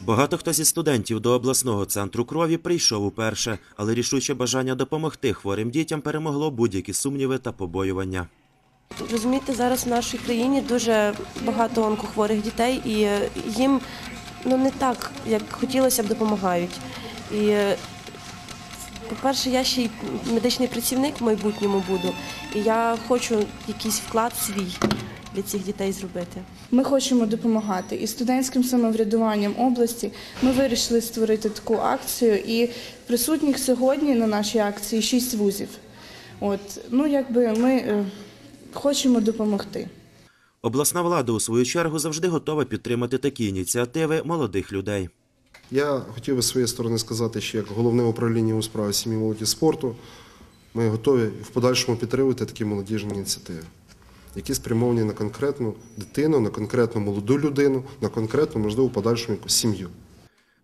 Багато хто зі студентів до обласного центру крові прийшов уперше, але рішуче бажання допомогти хворим дітям перемогло будь-які сумніви та побоювання. Розумієте, зараз в нашій країні дуже багато онкохворих дітей, і е, їм ну не так, як хотілося б, допомагають. І, е, по-перше, я ще й медичний працівник в майбутньому буду, і я хочу якийсь вклад свій для цих дітей зробити. Ми хочемо допомагати і студентським самоврядуванням області. Ми вирішили створити таку акцію, і присутніх сьогодні на нашій акції шість вузів. От ну якби ми е, хочемо допомогти. Обласна влада у свою чергу завжди готова підтримати такі ініціативи молодих людей. Я хотів би з своєї сторони сказати, що як головне управління у справах сім'ї молоді спорту, ми готові в подальшому підтримувати такі молодіжні ініціативи, які спрямовані на конкретну дитину, на конкретну молоду людину, на конкретну, можливо, в подальшому якусь сім'ю.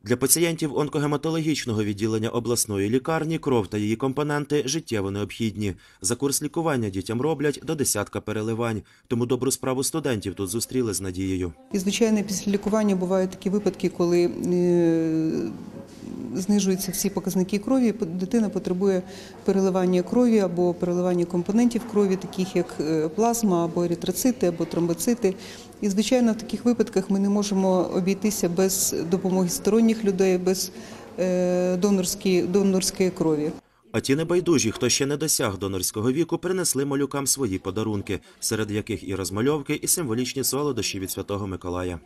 Для пацієнтів онкогематологічного відділення обласної лікарні кров та її компоненти життєво необхідні. За курс лікування дітям роблять до десятка переливань, тому добру справу студентів тут зустріли з надією. І, звичайно, після лікування бувають такі випадки, коли е, знижуються всі показники крові, дитина потребує переливання крові або переливання компонентів крові, таких як е, плазма, або еритроцити, або тромбоцити. І, звичайно, в таких випадках ми не можемо обійтися без допомоги сторонніх людей, без е, донорської, донорської крові. А ті небайдужі, хто ще не досяг донорського віку, принесли малюкам свої подарунки, серед яких і розмальовки, і символічні солодощі від Святого Миколая.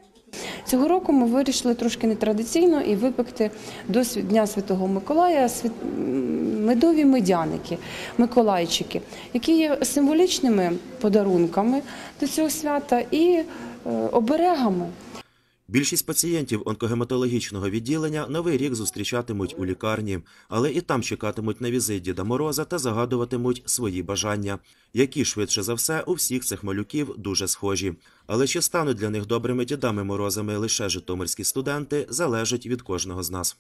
Цього року ми вирішили трошки нетрадиційно і випекти до Дня Святого Миколая медові медяники, миколайчики, які є символічними подарунками до цього свята і е, оберегами. Більшість пацієнтів онкогематологічного відділення новий рік зустрічатимуть у лікарні, але і там чекатимуть на візит Діда Мороза та загадуватимуть свої бажання, які швидше за все у всіх цих малюків дуже схожі. Але чи стануть для них добрими дідами морозами лише житомирські студенти, залежить від кожного з нас.